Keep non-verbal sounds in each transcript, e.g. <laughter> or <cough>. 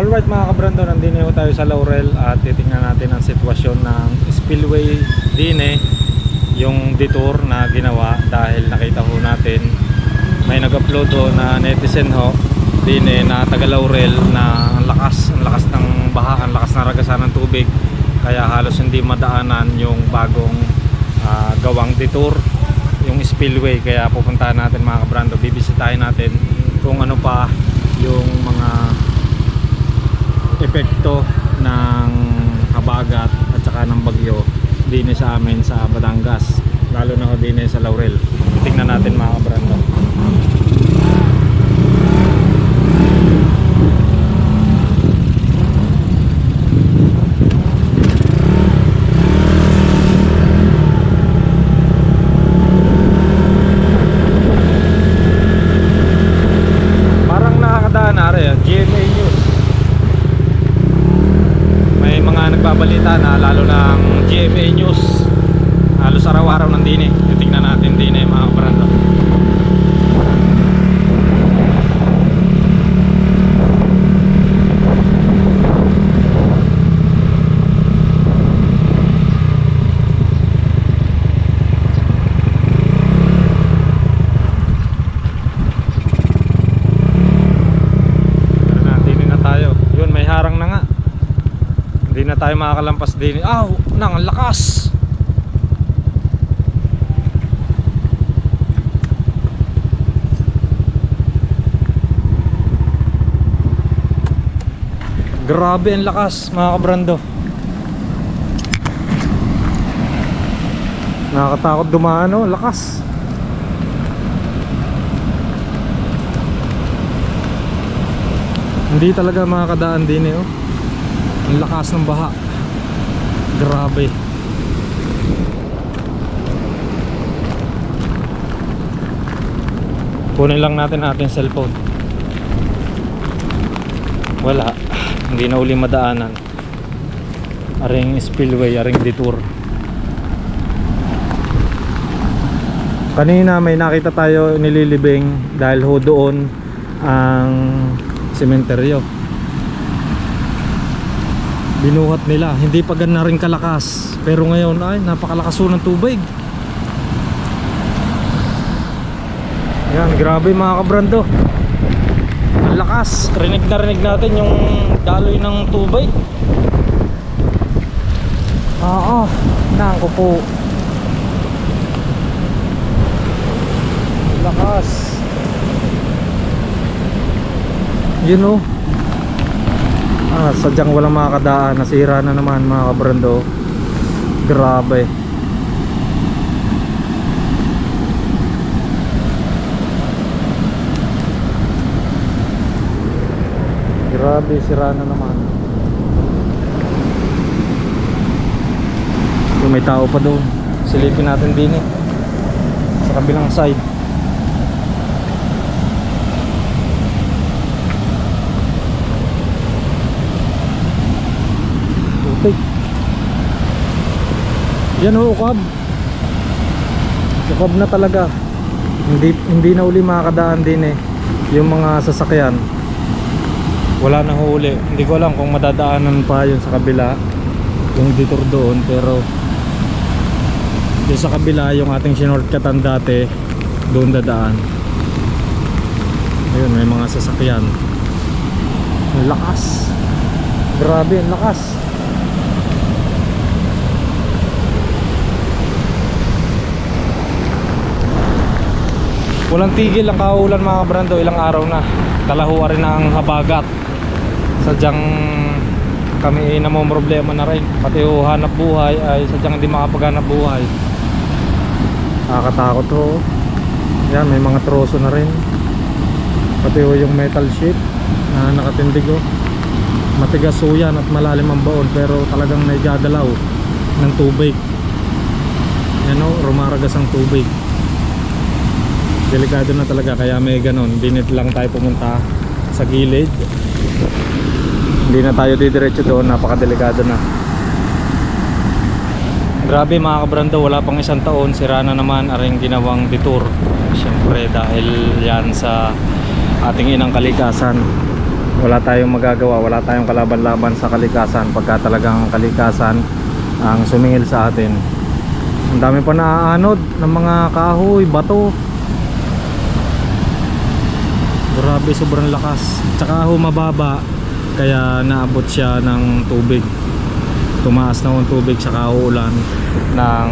Alright mga kabrando, nandito na tayo sa Laurel at titingnan natin ang sitwasyon ng spillway dine yung detour na ginawa dahil nakita ho natin may nag-upload ho na netizen ho dine na taga Laurel na ang lakas, ang lakas ng baha, ang lakas ng ragasan ng tubig. Kaya halos hindi madaanan yung bagong ah, gawang detour yung spillway. Kaya pupuntahan natin mga kabrando bibisitahin natin kung ano pa yung mga epekto ng habagat at saka ng bagyo din sa amin sa Batangas lalo na din sa Laurel. Tingnan natin mga kabrando parang nakakadaan na rin GMA News may mga nagbabalita na lalo ng GMA News. Halos araw-araw nandini. Titignan natin din eh mga kabrando Pero nandini na tayo yun may harang na nga hindi na tayo makakalampas din. Aw nang ang lakas. Grabe ang lakas mga kabrando. Nakakatakot dumaan oh. Lakas. Hindi talaga makakadaan din eh oh. Ang lakas ng baha. Grabe. Kunin lang natin ating cellphone. Wala. Hindi na uli madaanan. Aring spillway, aring detour. Kanina may nakita tayo nililibing dahil ho doon ang sementeryo binuhat nila. Hindi pa ganun na rin kalakas. Pero ngayon ay napakalakas ho ng tubig. Yan grabe mga kabrando. Ang lakas. Rinig na rinig natin yung daloy ng tubig. Oo nako po. Lakas. Yun o ah, sadyang walang makakadaan. Nasira na naman mga kabrando. Grabe. Grabe sira na naman. May tao pa doon. Silipin natin din eh. Sa kabilang side yan ho ukab ukab na talaga. Hindi, hindi na uli makakadaan din eh yung mga sasakyan. Wala na ho uli. Hindi ko alam kung madadaanan pa yun sa kabila. Yung detour doon pero yung sa kabila yung ating sinortcutan dati doon dadaan. Ayun may mga sasakyan. Lakas. Grabe lakas Walang tigil ang kaulan mga brando ilang araw na. Dalahuwa rin ang habagat. Sadyang kami na mo problema na rin. Pati ho hanap buhay ay sadyang hindi makapaghanap buhay. Nakakatakot ho. Yan may mga troso na rin. Pati ho yung metal sheet na nakatindig ho. Matigas ho yan at malalim ang baon pero talagang naigagalaw ng tubig. Yan ho, rumaragas ang tubig delikado na talaga kaya may ganon dinit lang tayo pumunta sa gilid. Hindi na tayo didiretso doon napakadelikado na. Grabe mga kabrando wala pang isang taon sira na naman aring ginawang detour. Syempre dahil yan sa ating inang kalikasan. Wala tayong magagawa wala tayong kalaban-laban sa kalikasan. Pagka talagang kalikasan ang sumingil sa atin. Ang dami pa naaanod ng mga kahoy, bato grabe sobrang lakas. Tsaka ho mababa. Kaya naabot siya ng tubig. Tumaas na yung tubig sa kaulan ng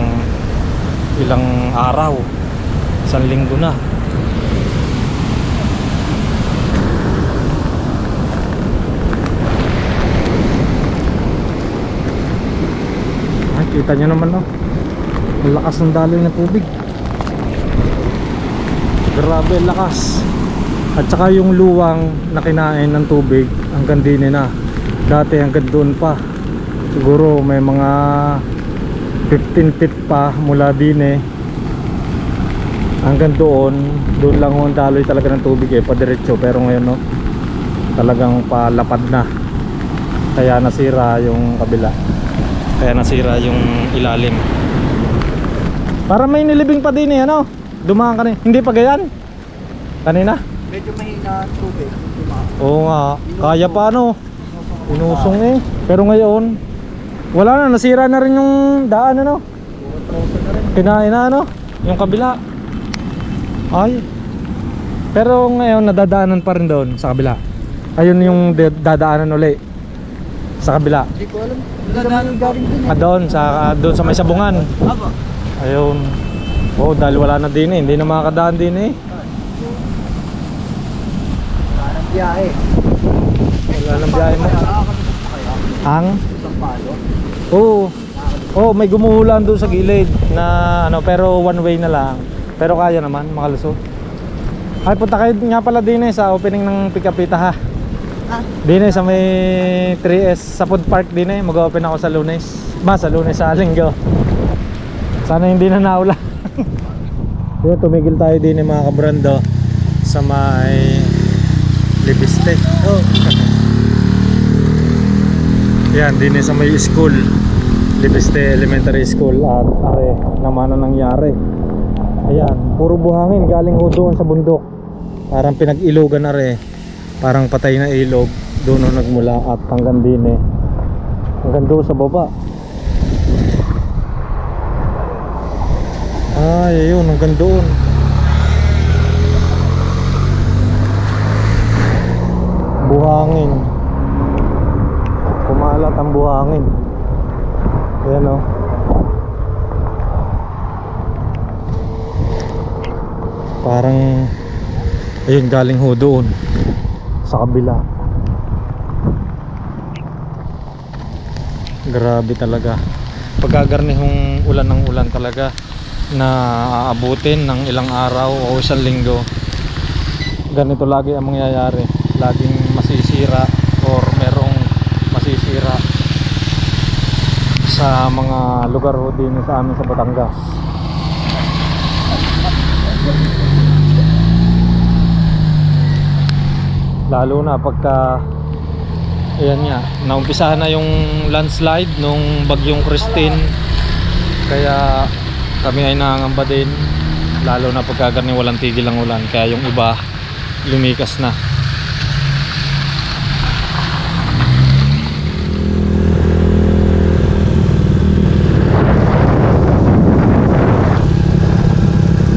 ilang araw. Isang linggo na. Kita nyo naman no? Ang lakas ng daloy ng tubig. Grabe lakas at saka yung luwang na kinain ng tubig hanggang din na. Dati hanggang doon pa. Siguro may mga 15 feet pa mula din eh. Hanggang doon doon lang ang daloy talaga ng tubig eh padiretso. Pero ngayon no talagang palapad na. Kaya nasira yung kabila. Kaya nasira yung ilalim. Para may nilibing pa din eh ano? Dumaan ka na hindi pa gayan kanina Medyo mahina ang tubig. Oo nga, kaya pa ano. Inusong eh. Pero ngayon, wala na, nasira na rin yung daan ano. Kinain na ano, yung kabila. Ay. Pero ngayon, nadadaanan pa rin doon sa kabila. Ayun yung dadaanan uli. Sa kabila. Hindi ko alam. Naman galing din Ah, doon, sa, doon sa may sabungan. Aba. Ayun. Oo, dahil wala na din eh. Hindi na makakadaan din eh. Parang biyahe. Wala nang biyahe mo. Ang? Oo. Oh, may gumuhulan doon sa gilid na ano pero one way na lang. Pero kaya naman makalusot. Ay punta kayo nga pala din eh sa opening ng Pikapita ha. Ah. Din eh sa may 3S sa food park din eh mag-open ako sa Lunes. Ba sa Lunes sa Linggo. Sana hindi na naula. <laughs> Kaya tumigil tayo din eh mga kabrando sa may Libiste. Oh. <laughs> Yan, din sa may school. Libiste Elementary School at are naman ang nangyari. Ayan, puro buhangin galing ho doon sa bundok. Parang pinag-ilogan na re. Parang patay na ilog. Doon ho nagmula at hanggang din eh. Hanggang doon sa baba. Ay, ayun, hanggang doon. Buhangin. Kumalat ang buhangin. Ayan o. Parang ayun galing ho doon sa kabila. Grabe talaga. Pagkagarnihong ulan ng ulan talaga na aabutin ng ilang araw o isang linggo. Ganito lagi ang mangyayari. Laging masisira or merong masisira sa mga lugar ho din sa amin sa Batangas. Lalo na pagka ayan nga, naumpisahan na yung landslide nung bagyong Christine. Kaya kami ay nangangamba din lalo na pagka walang tigil ang ulan kaya yung iba lumikas na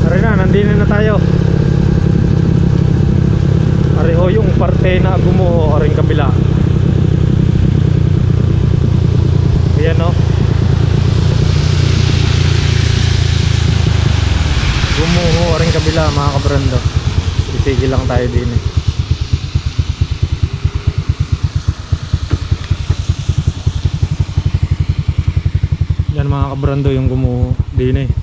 Tara na, nandito na tayo. Pareho yung parte na gumuho ring kabila. Ayan no. Gumuho ring kabila mga kabrando. Titigil lang tayo din eh. Yan mga kabrando yung gumuho din eh.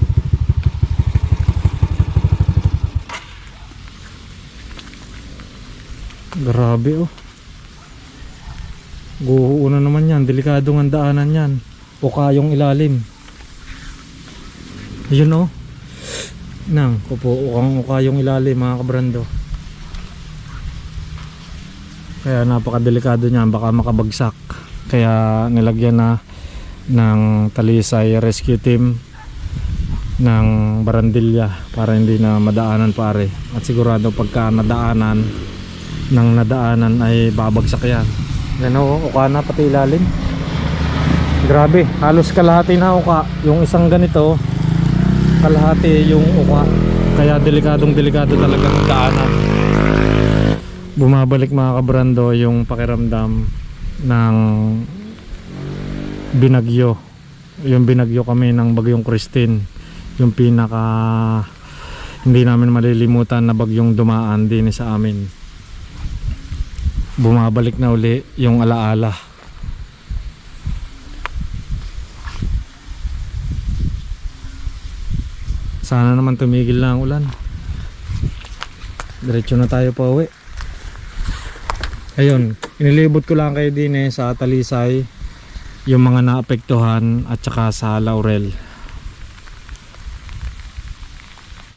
Grabe oh. Guhuunan naman yan. Delikadong ang daanan yan. O kayong ilalim. Yun oh. Nang, kupo, ukang ukayong ilalim mga kabrando. Kaya napakadelikado niyan. Baka makabagsak. Kaya nilagyan na ng Talisay Rescue Team ng barandilya para hindi na madaanan pare at sigurado pagka nadaanan ng nadaanan ay babagsak yan. Yan o uka na pati ilalim. Grabe halos kalahati na uka. Yung isang ganito kalahati yung uka. Kaya delikadong delikado talagang daanan. Bumabalik mga kabrando yung pakiramdam ng binagyo. Yung binagyo kami ng bagyong Christine. Yung pinaka hindi namin malilimutan na bagyong dumaan din sa amin bumabalik na uli yung alaala. Sana naman tumigil na ang ulan. Diretso na tayo pa uwi. Ayun inilibot ko lang kayo din eh sa Talisay yung mga naapektuhan at saka sa Laurel